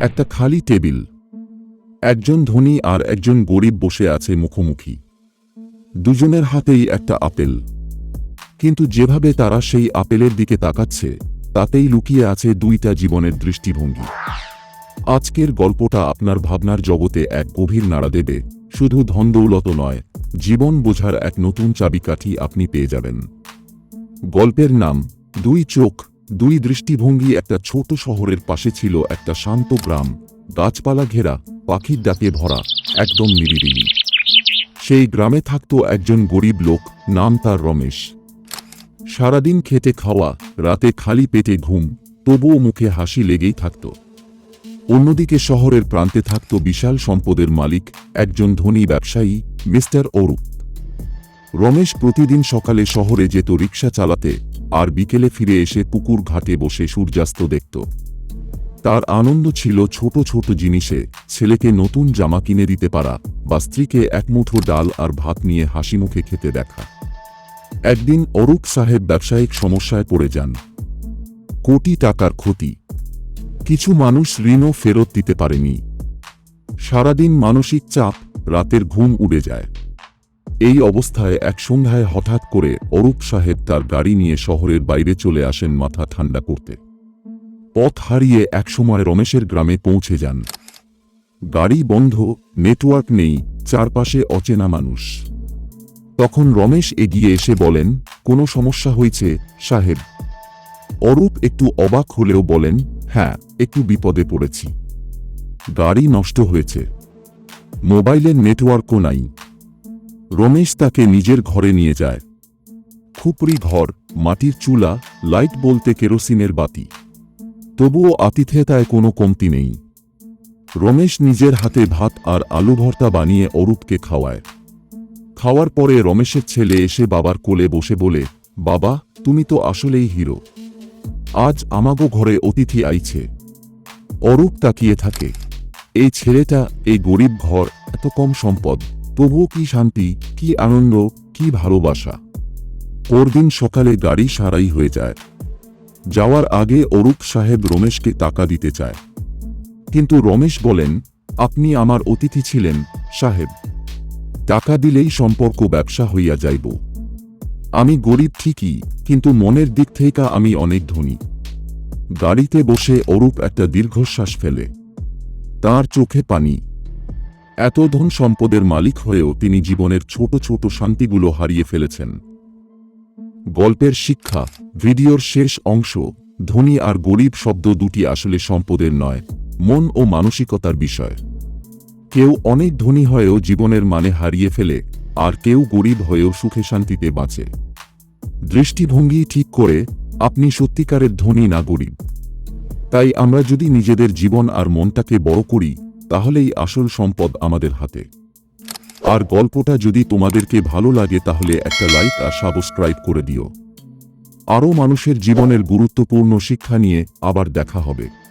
একটা খালি টেবিল। একজন ধনী আর একজন গরিব বসে আছে মুখোমুখি। দুজনের হাতেই একটা আপেল। কিন্তু যেভাবে তারা সেই আপেলের দিকে তাকাচ্ছে, তাতেই লুকিয়ে আছে দুইটা জীবনের দৃষ্টিভঙ্গি। আজকের গল্পটা আপনার ভাবনার জগতে এক গভীর নাড়া দেবে। শুধু ধনদৌলত নয়, জীবন বোঝার এক নতুন চাবিকাঠি আপনি পেয়ে যাবেন। গল্পের নাম, দুই চোখ দুই দৃষ্টিভঙ্গি একটা ছোট শহরের পাশে ছিল একটা শান্ত গ্রাম। গাছপালা ঘেরা, পাখির ডাকে ভরা, একদম নিরিবিলি। সেই গ্রামে থাকত একজন গরিব লোক, নাম তার রমেশ। সারাদিন খেতে খাওয়া, রাতে খালি পেটে ঘুম, তবুও মুখে হাসি লেগেই থাকত। অন্যদিকে শহরের প্রান্তে থাকত বিশাল সম্পদের মালিক, একজন ধনী ব্যবসায়ী, মিস্টার অরূপ। রমেশ প্রতিদিন সকালে শহরে যেত রিক্সা চালাতে আর বিকেলে ফিরে এসে পুকুর ঘাটে বসে সূর্যাস্ত দেখত। তার আনন্দ ছিল ছোট ছোট জিনিসে, ছেলেকে নতুন জামা কিনে দিতে পারা বা স্ত্রীকে একমুঠো ডাল আর ভাত নিয়ে হাসি মুখে খেতে দেখা। একদিন অরূপ সাহেব ব্যবসায়িক সমস্যায় পড়ে যান। কোটি টাকার ক্ষতি। কিছু মানুষ ঋণও ফেরত দিতে পারেনি। সারাদিন মানসিক চাপ, রাতের ঘুম উড়ে যায়। এই অবস্থায় এক সন্ধ্যায় হঠাৎ করে অরূপ সাহেব তার গাড়ি নিয়ে শহরের বাইরে চলে আসেন মাথা ঠান্ডা করতে। পথ হারিয়ে একসময় রমেশের গ্রামে পৌঁছে যান। গাড়ি বন্ধ, নেটওয়ার্ক নেই, চারপাশে অচেনা মানুষ। তখন রমেশ এগিয়ে এসে বলেন, কোনো সমস্যা হয়েছে, সাহেব? অরূপ একটু অবাক হলেও বলেন হ্যাঁ একটু বিপদে পড়েছি। গাড়ি নষ্ট হয়েছে। মোবাইলের নেটওয়ার্কও নাই। রমেশ তাকে নিজের ঘরে নিয়ে যায়। খুপড়ি ঘর, মাটির চুলা, লাইট বলতে কেরোসিনের বাতি। তবুও আতিথেয়তায় কোনো কমতি নেই। রমেশ নিজের হাতে ভাত আর আলু ভর্তা বানিয়ে অরূপকে খাওয়ায়। খাওয়ার পরে রমেশের ছেলে এসে বাবার কোলে বসে বলে, বাবা, তুমি তো আসলেই হিরো। আজ আমাগো ঘরে অতিথি আইছে। অরূপ তাকিয়ে থাকে, এই ছেলেটা, এই গরিব ঘর, এত কম সম্পদ। তবুও কি শান্তি, কি আনন্দ, কি ভালোবাসা? পরদিন সকালে গাড়ি সারাই হয়ে যায়। যাওয়ার আগে অরূপ সাহেব রমেশকে টাকা দিতে চায়। কিন্তু রমেশ বলেন, আপনি আমার অতিথি ছিলেন, সাহেব। টাকা দিলেই সম্পর্ক ব্যবসা হইয়া যাইব। আমি গরিব ঠিকই, কিন্তু মনের দিক থেকে আমি অনেক ধনী। গাড়িতে বসে অরূপ একটা দীর্ঘশ্বাস ফেলে। তার চোখে পানি। এত ধন সম্পদের মালিক হয়েও তিনি জীবনের ছোট ছোট শান্তিগুলো হারিয়ে ফেলেছেন। গল্পের শিক্ষা, ভিডিওর শেষ অংশ, ধনী আর গরিব শব্দ দুটি আসলে সম্পদের নয়, মন ও মানসিকতার বিষয়। কেউ অনেক ধনী হয়েও জীবনের মানে হারিয়ে ফেলে, আর কেউ গরিব হয়েও সুখে শান্তিতে বাঁচে। দৃষ্টিভঙ্গি ঠিক করে, আপনি সত্যিকারের ধনী না গরিব। তাই আমরা যদি নিজেদের জীবন আর মনটাকে বড় করি তাহলেই আসল সম্পদ আমাদের হাতে। আর গল্পটা যদি তোমাদেরকে ভালো লাগে তাহলে একটা লাইক আর সাবস্ক্রাইব করে দিও। আরও মানুষের জীবনের গুরুত্বপূর্ণ শিক্ষা নিয়ে আবার দেখা হবে।